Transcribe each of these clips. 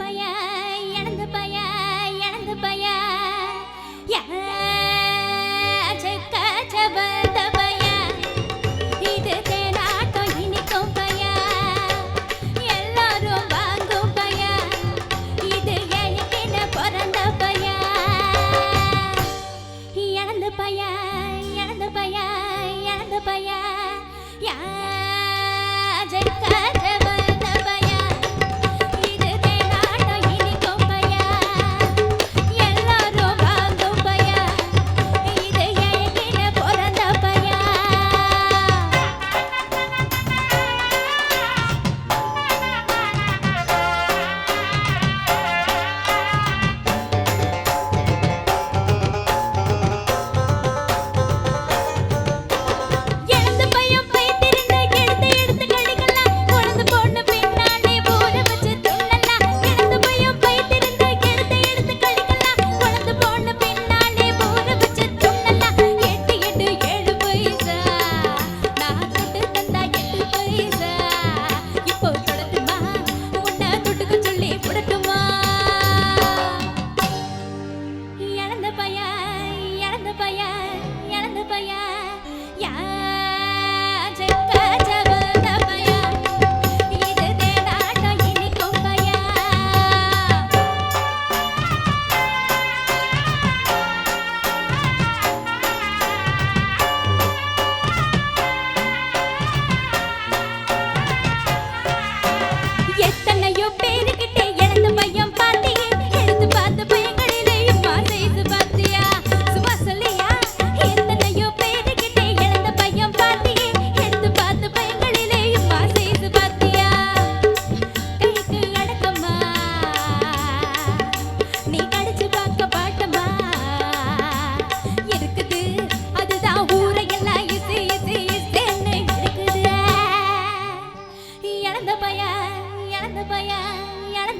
பய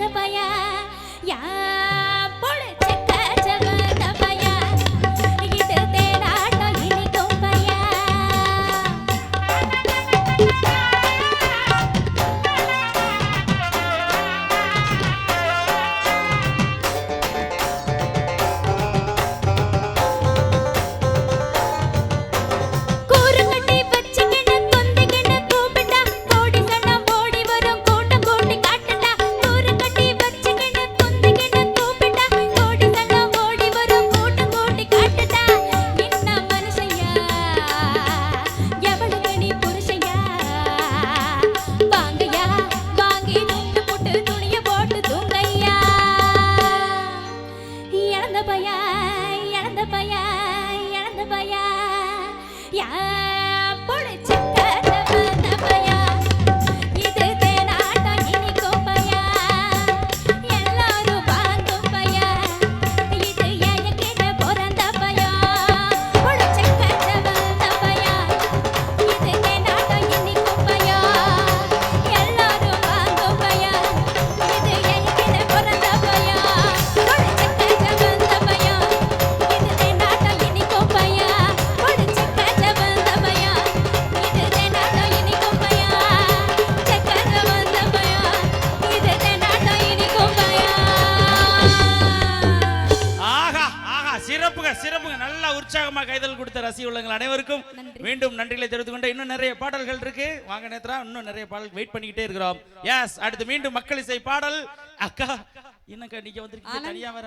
பய யா பொழுது the bayan, yan the bayan, yan the. சிறப்புங்க சிறப்புங்க. நல்லா உற்சாகமா கைதல் கொடுத்த ரசி உள்ளங்கள் அனைவருக்கும் மீண்டும் நன்றிகளை தெரிவித்துக் கொண்டு இன்னும் நிறைய பாடல்கள் இருக்கு. வாங்க நேத்ரா இன்னும் நிறைய பாடல் வெயிட் பண்ணிக்கிட்டே இருக்கிறோம். எஸ் அடுத்து மீண்டும் மக்கள் இசை பாடல். அக்கா என்னக்கா நீங்க வந்துருக்கீங்க தனியா வர